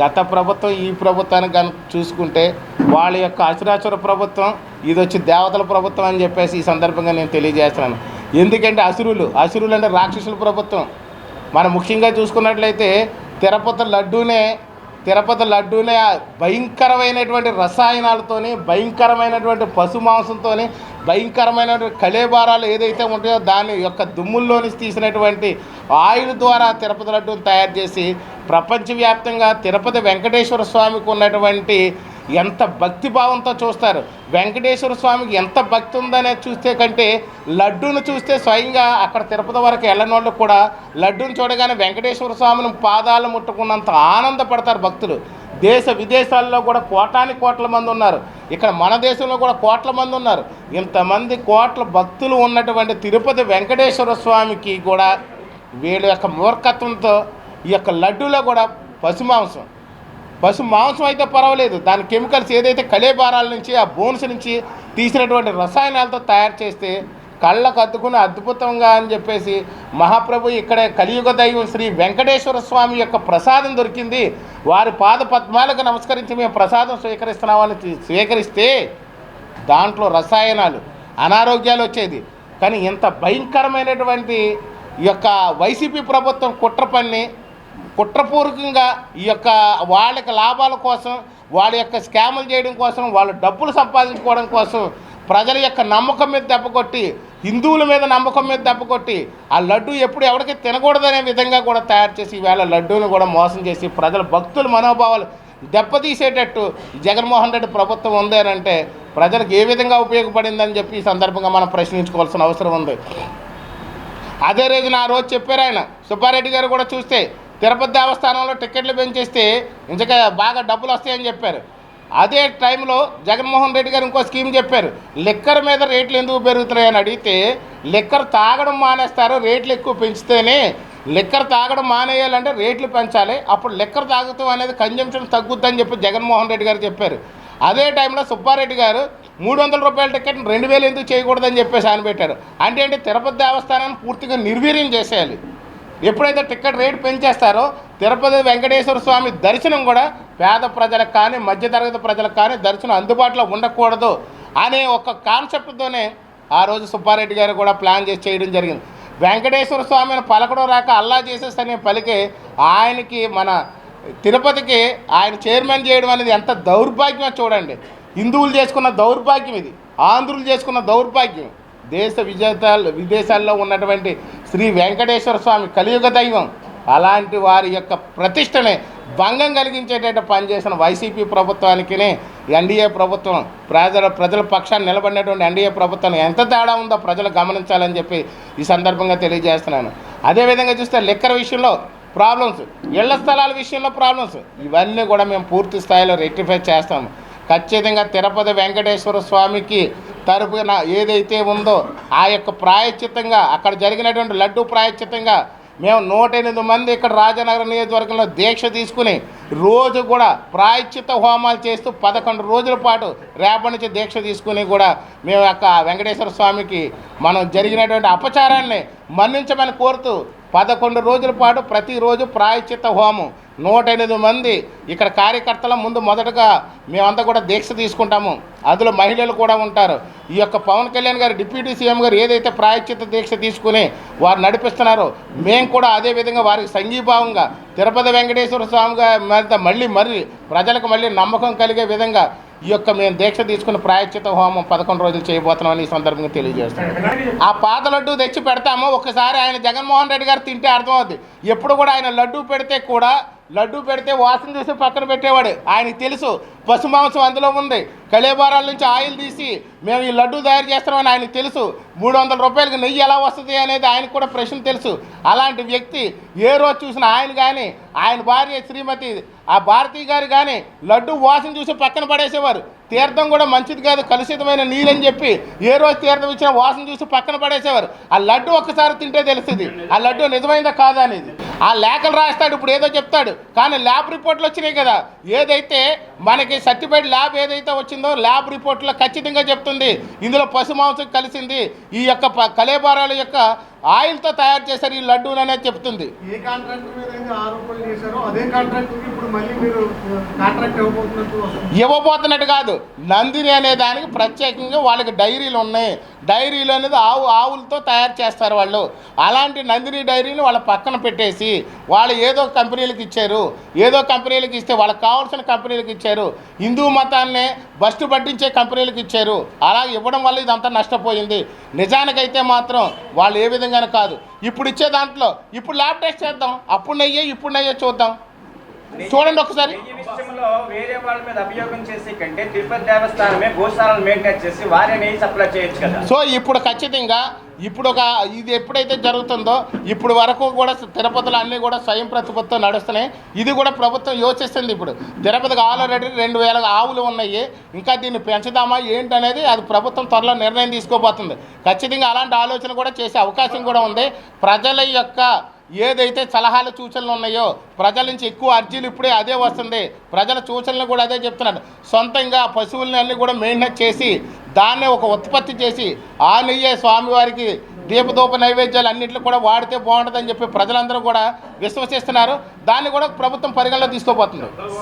గత ప్రభుత్వం ఈ ప్రభుత్వాన్ని కనుక చూసుకుంటే వాళ్ళ యొక్క అసురాసుర ప్రభుత్వం ఇది వచ్చి దేవతల ప్రభుత్వం అని చెప్పేసి ఈ సందర్భంగా నేను తెలియజేస్తున్నాను. ఎందుకంటే అసురులు అసురులు అంటే రాక్షసుల ప్రభుత్వం. మనం ముఖ్యంగా చూసుకున్నట్లయితే తిరుపతి లడ్డూనే తిరుపతి లడ్డూనే భయంకరమైనటువంటి రసాయనాలతోని భయంకరమైనటువంటి పశు మాంసంతోని భయంకరమైనటువంటి కళేబారాలు ఏదైతే ఉంటాయో దాని యొక్క దుమ్ముల్లోని తీసినటువంటి ఆయిల్ ద్వారా తిరుపతి లడ్డూని తయారు చేసి ప్రపంచవ్యాప్తంగా తిరుపతి వెంకటేశ్వర స్వామికి ఉన్నటువంటి ఎంత భక్తి భావంతో చూస్తారు. వెంకటేశ్వర స్వామికి ఎంత భక్తి ఉందనే చూస్తే కంటే లడ్డూను చూస్తే స్వయంగా అక్కడ తిరుపతి వరకు వెళ్ళని వాళ్ళు కూడా లడ్డూను చూడగానే వెంకటేశ్వర స్వామిని పాదాలు ముట్టుకున్నంత ఆనందపడతారు భక్తులు. దేశ విదేశాల్లో కూడా కోటాని కోట్ల మంది ఉన్నారు. ఇక్కడ మన దేశంలో కూడా కోట్ల మంది ఉన్నారు. ఇంతమంది కోట్ల భక్తులు ఉన్నటువంటి తిరుపతి వెంకటేశ్వర స్వామికి కూడా వీళ్ళ యొక్క మూర్ఖత్వంతో ఈ యొక్క లడ్డూలో కూడా పశుమాంసం పశు మాంసం అయితే పర్వాలేదు. దాని కెమికల్స్ ఏదైతే కళేబారాల నుంచి ఆ బోన్స్ నుంచి తీసినటువంటి రసాయనాలతో తయారు చేస్తే కళ్ళకు అద్దుకుని అద్భుతంగా అని చెప్పేసి మహాప్రభు ఇక్కడ కలియుగ దైవం శ్రీ వెంకటేశ్వర స్వామి యొక్క ప్రసాదం దొరికింది. వారి పాద పద్మాలకు నమస్కరించి మేము ప్రసాదం స్వీకరిస్తున్నామని స్వీకరిస్తే దాంట్లో రసాయనాలు అనారోగ్యాలు వచ్చేది. కానీ ఇంత భయంకరమైనటువంటి యొక్క వైసీపీ ప్రభుత్వం కుట్ర పన్ని కుట్రపూర్వకంగా ఈ యొక్క వాళ్ళకి లాభాల కోసం వాళ్ళ యొక్క స్కాములు చేయడం కోసం వాళ్ళ డబ్బులు సంపాదించుకోవడం కోసం ప్రజల యొక్క నమ్మకం మీద దెబ్బకొట్టి హిందువుల మీద నమ్మకం మీద దెబ్బకొట్టి ఆ లడ్డు ఎప్పుడు ఎవరికి తినకూడదనే విధంగా కూడా తయారు చేసి ఈవేళ లడ్డూను కూడా మోసం చేసి ప్రజల భక్తుల మనోభావాలు దెబ్బతీసేటట్టు జగన్మోహన్ రెడ్డి ప్రభుత్వం ఉంది అని అంటే ప్రజలకు ఏ విధంగా ఉపయోగపడిందని చెప్పి ఈ సందర్భంగా మనం ప్రశ్నించుకోవాల్సిన అవసరం ఉంది. అదే రోజున ఆ రోజు చెప్పారు ఆయన. సుబ్బారెడ్డి గారు కూడా చూస్తే తిరుపతి దేవస్థానంలో టికెట్లు పెంచేస్తే ఇంకా బాగా డబ్బులు వస్తాయని చెప్పారు. అదే టైంలో జగన్మోహన్ రెడ్డి గారు ఇంకో స్కీమ్ చెప్పారు. లిక్కర్ మీద రేట్లు ఎందుకు పెరుగుతున్నాయని అడిగితే లిక్కర్ తాగడం మానేస్తారు రేట్లు ఎక్కువ పెంచితేనే లిక్కర్ తాగడం మానేయాలంటే రేట్లు పెంచాలి. అప్పుడు లిక్కర్ తాగుతాం అనేది కన్జంప్షన్ తగ్గుద్దని చెప్పి జగన్మోహన్ రెడ్డి గారు చెప్పారు. అదే టైంలో సుబ్బారెడ్డి గారు మూడు వందల రూపాయల టికెట్ రెండు వేలు ఎందుకు చేయకూడదని చెప్పేసి ఆయన పెట్టారు. అంటే ఏంటి? తిరుపతి దేవస్థానాన్ని పూర్తిగా నిర్వీర్యం చేసేయాలి. ఎప్పుడైతే టికెట్ రేటు పెంచేస్తారో తిరుపతి వెంకటేశ్వర స్వామి దర్శనం కూడా పేద ప్రజలకు కానీ మధ్యతరగతి ప్రజలకు కానీ దర్శనం అందుబాటులో ఉండకూడదు అనే ఒక కాన్సెప్ట్తోనే ఆ రోజు సుబ్బారెడ్డి గారు కూడా ప్లాన్ చేసి చేయడం జరిగింది. వెంకటేశ్వర స్వామిని పలకడం రాక అల్లా చేసేస్తనే పలికి ఆయనకి మన తిరుపతికి ఆయన చైర్మన్ చేయడం అనేది ఎంత దౌర్భాగ్యమో చూడండి. హిందువులు చేసుకున్న దౌర్భాగ్యం ఇది. ఆంధ్రులు చేసుకున్న దౌర్భాగ్యం. దేశ విజేత విదేశాల్లో ఉన్నటువంటి శ్రీ వెంకటేశ్వర స్వామి కలియుగ దైవం. అలాంటి వారి యొక్క ప్రతిష్టని భంగం కలిగించేటట్టు పనిచేసిన వైసీపీ ప్రభుత్వానికినే ఎన్డీఏ ప్రభుత్వం ప్రజల ప్రజల పక్షాన్ని నిలబడినటువంటి ఎన్డీఏ ప్రభుత్వం ఎంత తేడా ఉందో ప్రజలు గమనించాలని చెప్పి ఈ సందర్భంగా తెలియజేస్తున్నాను. అదేవిధంగా చూస్తే లిక్కర్ విషయంలో ప్రాబ్లమ్స్ ఇళ్ళ స్థలాల విషయంలో ప్రాబ్లమ్స్ ఇవన్నీ కూడా మేము పూర్తి స్థాయిలో రెక్టిఫై చేస్తాము ఖచ్చితంగా తిరుపతి వెంకటేశ్వర స్వామికి తరపున ఏదైతే ఉందో ఆ యొక్క ప్రాయశ్చిత్తంగా అక్కడ జరిగినటువంటి లడ్డు ప్రాయశ్చిత్తంగా మేము నూట ఎనిమిది మంది ఇక్కడ రాజనగర నియోజకవర్గంలో దీక్ష తీసుకుని రోజు కూడా ప్రాయశ్చిత్త హోమాలు చేస్తూ పదకొండు రోజుల పాటు రేపటి నుంచి దీక్ష తీసుకుని కూడా మేము యొక్క వెంకటేశ్వర స్వామికి మనం జరిగినటువంటి అపచారాన్ని మన్నించమని కోరుతూ పదకొండు రోజుల పాటు ప్రతిరోజు ప్రాయశ్చిత్త హోమం. నూట ఎనిమిది మంది ఇక్కడ కార్యకర్తల ముందు మొదటగా మేమంతా కూడా దీక్ష తీసుకుంటాము. అందులో మహిళలు కూడా ఉంటారు. ఈ యొక్క పవన్ కళ్యాణ్ గారు డిప్యూటీ సీఎం గారు ఏదైతే ప్రాయశ్చిత్త దీక్ష తీసుకుని వారు నడిపిస్తున్నారో మేము కూడా అదే విధంగా వారికి సంఘీభావంగా తిరుపతి వెంకటేశ్వర స్వామి గారి మళ్ళీ మళ్ళీ ప్రజలకు మళ్ళీ నమ్మకం కలిగే విధంగా ఈ యొక్క మేము దీక్ష తీసుకుని ప్రాయశ్చిత హోమం పదకొండు రోజులు చేయబోతున్నామని ఈ సందర్భంగా తెలియజేస్తున్నాం. ఆ పాత లడ్డు తెచ్చి పెడతాము. ఒకసారి ఆయన జగన్మోహన్ రెడ్డి గారు తింటే అర్థమవుద్ది. ఎప్పుడు కూడా ఆయన లడ్డు పెడితే కూడా లడ్డు పెడితే వాసన చూసి పక్కన పెట్టేవాడు. ఆయనకి తెలుసు పశు మాంసం అందులో ఉంది. కళేబారాల నుంచి ఆయిల్ తీసి మేము ఈ లడ్డు తయారు చేస్తామని ఆయనకు తెలుసు. మూడు వందల రూపాయలకి నెయ్యి ఎలా వస్తుంది అనేది ఆయనకు కూడా ప్రశ్న తెలుసు. అలాంటి వ్యక్తి ఏ రోజు చూసిన ఆయన కానీ ఆయన భార్య శ్రీమతి ఆ భారతీ గారు కానీ లడ్డు వాసన చూసి పక్కన పడేసేవారు. తీర్థం కూడా మంచిది కాదు కలుషితమైన నీళ్ళని చెప్పి ఏ రోజు తీర్థం ఇచ్చినా వాసన చూసి పక్కన పడేసేవారు. ఆ లడ్డు ఒక్కసారి తింటే తెలుస్తుంది. ఆ లడ్డు నిజమైందా కాదా అనేది. ఆ లేఖలు రాస్తాడు ఇప్పుడు ఏదో చెప్తాడు. కానీ ల్యాబ్ రిపోర్ట్లు వచ్చినాయి కదా. ఏదైతే మనకి సర్టిఫైడ్ ల్యాబ్ ఏదైతే వచ్చిందో ల్యాబ్ రిపోర్ట్లో ఖచ్చితంగా చెప్తుంది. ఇందులో పశు మాంసం కలిసింది. ఈ యొక్క ప- కలేబారాల యొక్క ఆయిల్తో తయారు చేశారు ఈ లడ్డూలు అనేది చెప్తుంది. ఆరోపణలు చేశారో అదే ఇప్పుడు మళ్ళీ మీరు కాంట్రాక్ట్ ఇవ్వబోతున్నట్టు ఇవ్వబోతున్నట్టు కాదు. నందిని అనే దానికి ప్రత్యేకంగా వాళ్ళకి డైరీలు ఉన్నాయి. డైరీలు అనేది ఆవు ఆవులతో తయారు చేస్తారు వాళ్ళు. అలాంటి నందిని డైరీని వాళ్ళ పక్కన పెట్టేసి వాళ్ళు ఏదో కంపెనీలకు ఇచ్చారు. ఏదో కంపెనీలకు ఇస్తే వాళ్ళకి కావాల్సిన కంపెనీలకు ఇచ్చారు. హిందూ మతాన్ని బస్టు పట్టించే కంపెనీలకు ఇచ్చారు. అలా ఇవ్వడం వల్ల ఇదంతా నష్టపోయింది. నిజానికైతే మాత్రం వాళ్ళు ఏ విధంగానే కాదు. ఇప్పుడు ఇచ్చే దాంట్లో ఇప్పుడు ల్యాబ్ టెస్ట్ చేద్దాం అప్పుడు నయ్యే ఇప్పుడు నయ్యే చూద్దాం. చూడండి ఒకసారి. విషయంలో వేరే వాళ్ళ మీద అభియోగం చేసి కంటే తిరుపతి దేవస్థానమే గోశాలను మెయింటైన్ చేసి వారే నెయ్యి సప్లై చేయొచ్చు కదా. సో ఇప్పుడు ఖచ్చితంగా ఇప్పుడు ఒక ఇది ఎప్పుడైతే జరుగుతుందో ఇప్పుడు వరకు కూడా తిరుపతిలో అన్నీ కూడా స్వయం ప్రతిపత్తితో నడుస్తున్నాయి. ఇది కూడా ప్రభుత్వం యోచిస్తుంది ఇప్పుడు. తిరుపతికి ఆల్రెడీ రెండు వేల ఆవులు ఉన్నాయి. ఇంకా దీన్ని పెంచుదామా ఏంటనేది అది ప్రభుత్వం త్వరలో నిర్ణయం తీసుకోబోతుంది. ఖచ్చితంగా అలాంటి ఆలోచన కూడా చేసే అవకాశం కూడా ఉంది. ప్రజల యొక్క ఏదైతే సలహాలు సూచనలు ఉన్నాయో ప్రజల నుంచి ఎక్కువ అర్జీలు ఇప్పుడే అదే వస్తుంది. ప్రజల సూచనలు కూడా అదే చెప్తున్నారు. సొంతంగా పశువులని అన్ని కూడా మెయింటైన్ చేసి దాన్నే ఒక ఉత్పత్తి చేసి ఆ నెయ్యే స్వామివారికి దీపదూప నైవేద్యాలు అన్నింటిలో కూడా వాడితే బాగుంటుందని చెప్పి ప్రజలందరూ కూడా విశ్వసిస్తున్నారు. దాన్ని కూడా ప్రభుత్వం పరిగణలో తీసుకోబోతుంది.